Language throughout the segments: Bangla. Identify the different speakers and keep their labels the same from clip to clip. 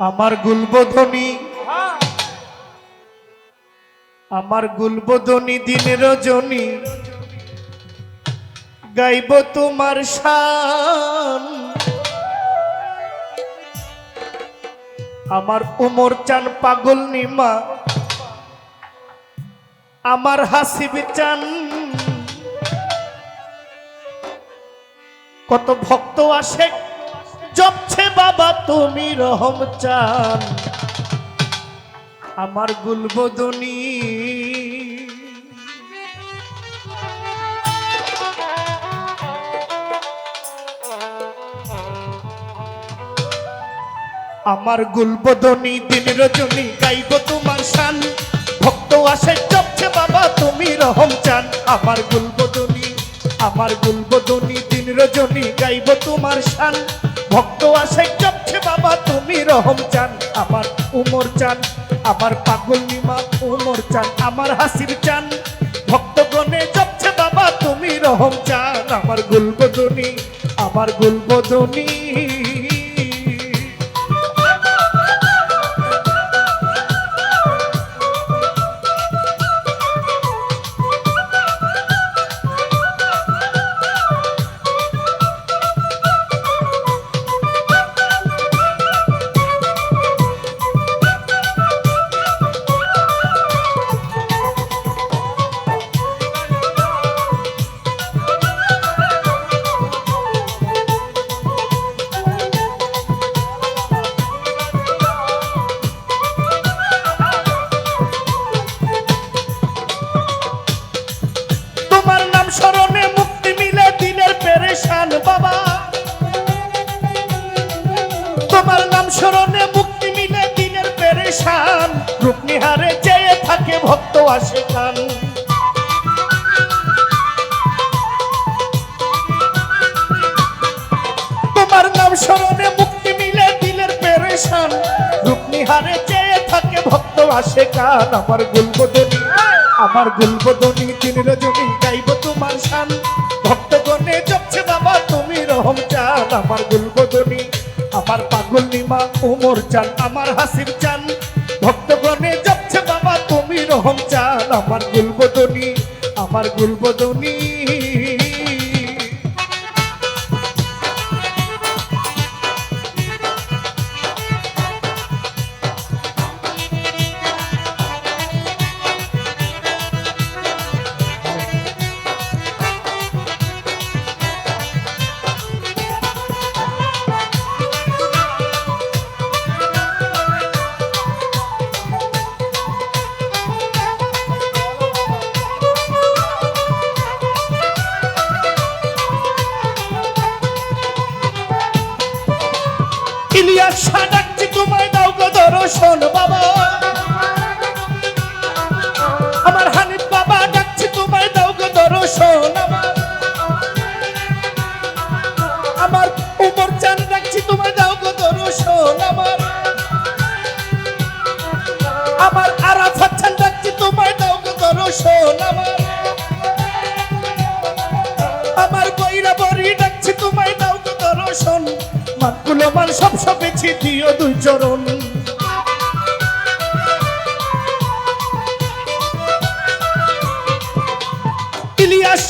Speaker 1: আমার গুলবধনী। আমার গুলবধনী দিন রজনী। গাইব তোমার শান। আমার উমর চান পাগল নিমা। আমার হাসিব চান। কত ভক্ত আসে জপছে বাবা, তুমি রহম চান। আমার গুলবদনী। আমার গুলবদনী দিন রজনী গাইব তোমার শান। ভক্ত আসে, জপছে বাবা, তুমি রহম চান। আমার গুলবদনী আমার গুলবদনী দিন রজনী গাইব তোমার শান। ভক্ত আসে জপছে বাবা, তুমি রহম চান, আমার উমর চান, আমার পাগল নিমা উমর চান, আমার হাসির চান। ভক্ত ভক্তগণে যাচ্ছে বাবা, তুমি রহম চান, আমার গুলবদনী আমার গুলবদনী। তোমার নাম স্মরণে মুক্তি মিলে দিলের পেরেশান। রূপনিহারে চেয়ে থাকে ভক্ত আসে কান। আমার গুলবদনী আমার গুলবদনী দিন রজনী গাইব তোমার শান। ভক্তগণে বাবা, তুমি রহম চান। আমার গুলবদনী, আমার পাগল নিমা, উমর চান, আমার হাসির চান। ভক্তগণে আমার গুলবদনী আমার গুলবদনী। দর্শন বাবা। আমার হানিফ বাবা ডাকছি, তোমায় দাও গো দর্শন আমার। উমর চান ডাকছি, তোমায় দাও গো দর্শন আমার। আমার আরাফাত চান ডাকছি, তোমায় দাও গো দর্শন আমার। আমার বইরা বড়ি ডাকছি, তোমায় দাও গো দর্শন। মানগুলো মান সব সবেছি, দিও দুই চরণ।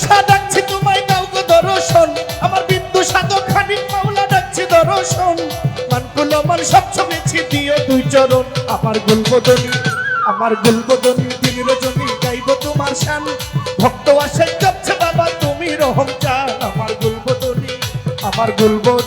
Speaker 1: শাহ ডাকছি তোমায় দাও দর্শন। আমার বিন্দু সাধক খানিক মাওলা ডাকছি দর্শন। মানগুলো মান সব সবেছি দিও দুই চরণ। আমার গুলবদনী আমার গুলবদনী দিন রজনী গাইব তোমার শান। ভক্ত আসে বাবা, তুমি রহম চান। আমার গুলবদনী আমার গুলবদনী।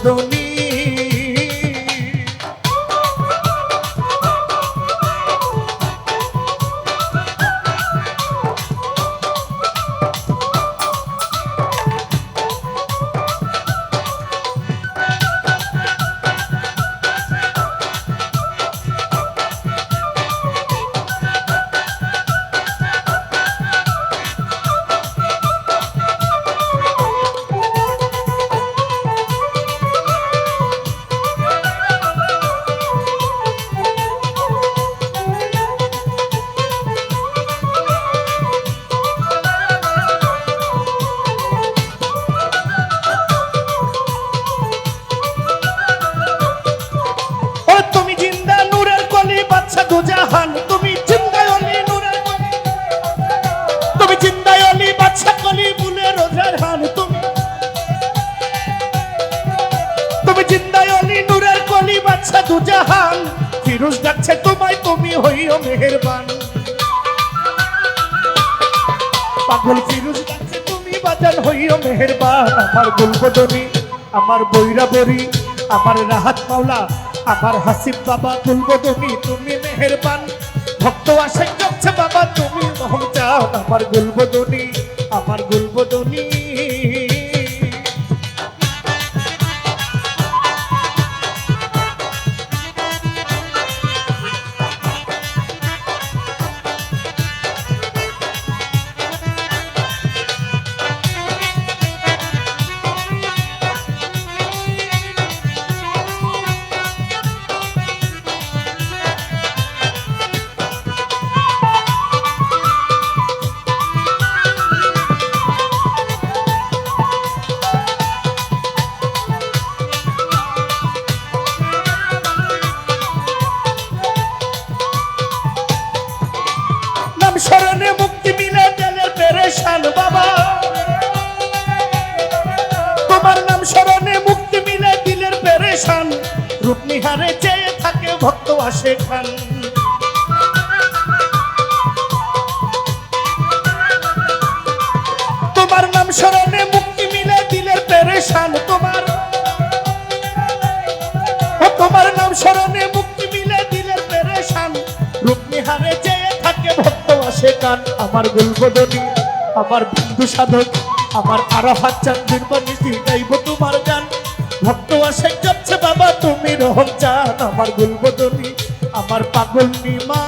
Speaker 1: ফিরোজ ডাকছে তোমায় তুমি হইও মেহেরবান। পাগল ফিরোজ ডাকছে তুমি বাজান হইও মেহেরবান। আমার গুলবদনি, আমার বৈরা বরি আমার রাহাত মাওলা, আমার হাসিব বাবা গুলবদনি, তুমি মেহেরবান। ভক্ত আসে যাচ্ছে বাবা, তুমি মহম চান আমার গুলবদনি আমার গুলবদনি। নাম স্মরণে মুক্তি মিলে দিলের পেরেশান। রূপনিহারে চেয়ে থাকে ভক্ত আসে খান। তোমার নাম স্মরণে মুক্তি মিলে দিলের পেরেশান তোমার। তোমার নাম স্মরণে মুক্তি মিলে দিলের পেরেশান। রূপনিহারে চেয়ে থাকে ভক্ত আসে কান আমার গুলবদনি আমার বন্ধু সাধক আমার আরও হাত চান্দির বানিসি গাইব তোমার গান। ভক্ত আসে যাচ্ছে, বাবা তুমি রহম চান। আমার গুলবদনি, আমার পাগল নিমা।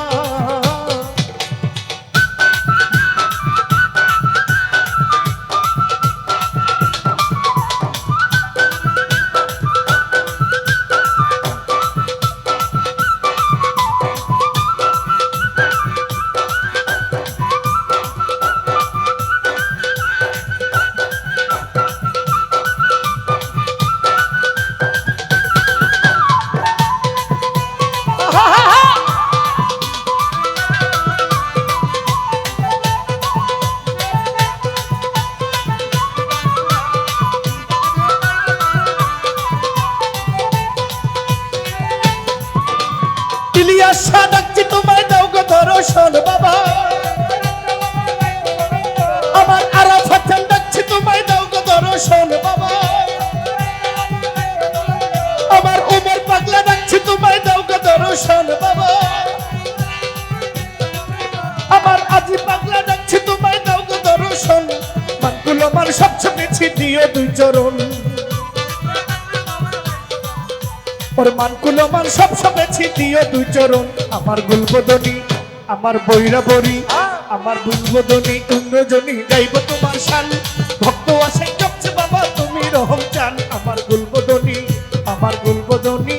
Speaker 1: বাবা। আমার আরাফাত চান ডাকছি তোমায় দাও গো বাবা। আমার উমর পাগলা তোমায় দাও গো বাবা। আমার আজি পাগলা ডাকছি, তোমায় দাও গো দর্শন। আমার সব শুনেছি, দিও দুই চরণ। ওর মানকুল আমার সব দিও দুই চরণ। আমার গুলবদনি আমার বৈরা বরি আমার গুলবদনি ইন্দ্রজনী গাইব তোমার শান ভক্ত আসে জপছে বাবা, তুমি রহম চান আমার গুলবদনি আমার গুলবদনি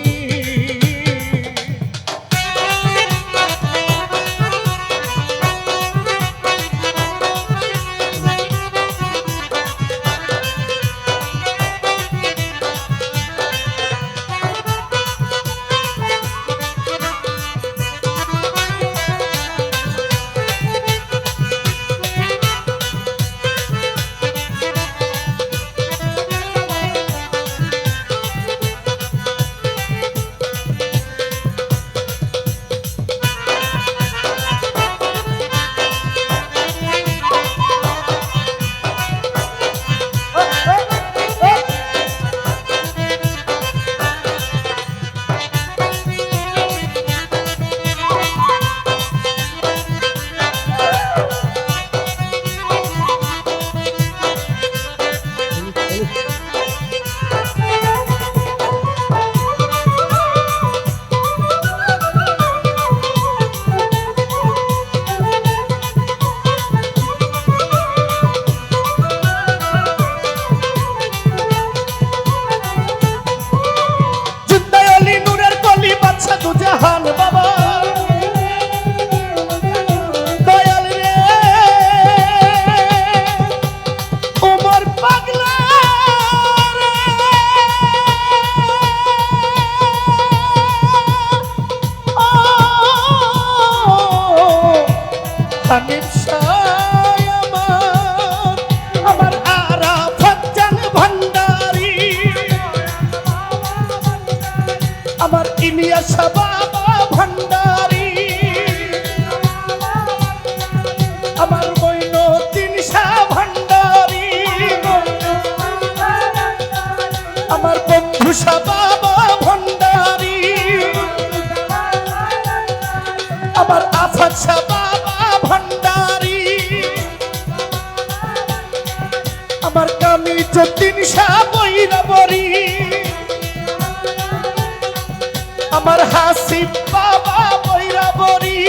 Speaker 1: আমার আফাত বাবা ভান্ডারি। আমার কামি যতীন শাহ বৈরাবরী। আমার হাসি বাবা বৈরাবরী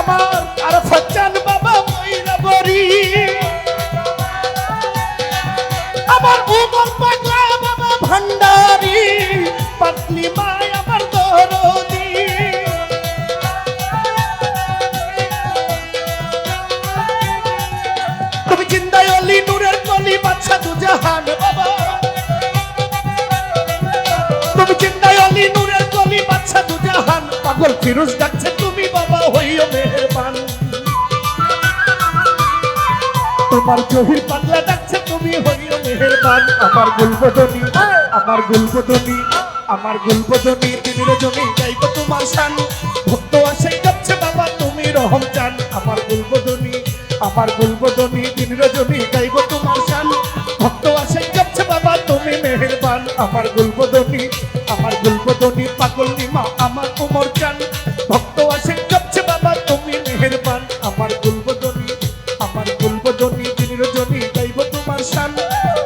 Speaker 1: আমার আর ফচান বাবা বৈরাবরী আমার উমর পাগলা বাবা ভান্ডারি। ফিরোজ ডাকছে, তুমি বাবা হইও মেহরবান তোমার জহির পাগলা ডাকছে, তুমি হইও মেহরবান আমার গুলবদনি আমার গুলবদনি আমার গুলবদনি, তিনি রজনী গাইব তোমার শান। ভক্ত আসে যাচ্ছে, বাবা, তুমি রহম চান। আমার গুলবদনি আমার গুলবদনি, তিনি রজনী গাইব তোমার শান। ভক্ত আসে যাচ্ছে, বাবা, তুমি মেহেরবান আমার গুলবদনি গুলবদনি পাগল নিমা, আমার উমর চান ভক্ত আসেন বাবা, তুমি মেহেরবান। আমার গুলবদনী আমার গুলবদনী তিনি রজনী গাইব তোমার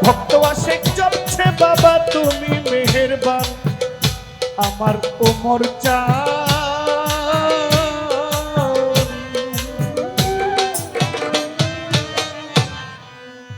Speaker 1: ভক্ত আসে বাবা, তুমি মেহেরবান। আমার ওমর চা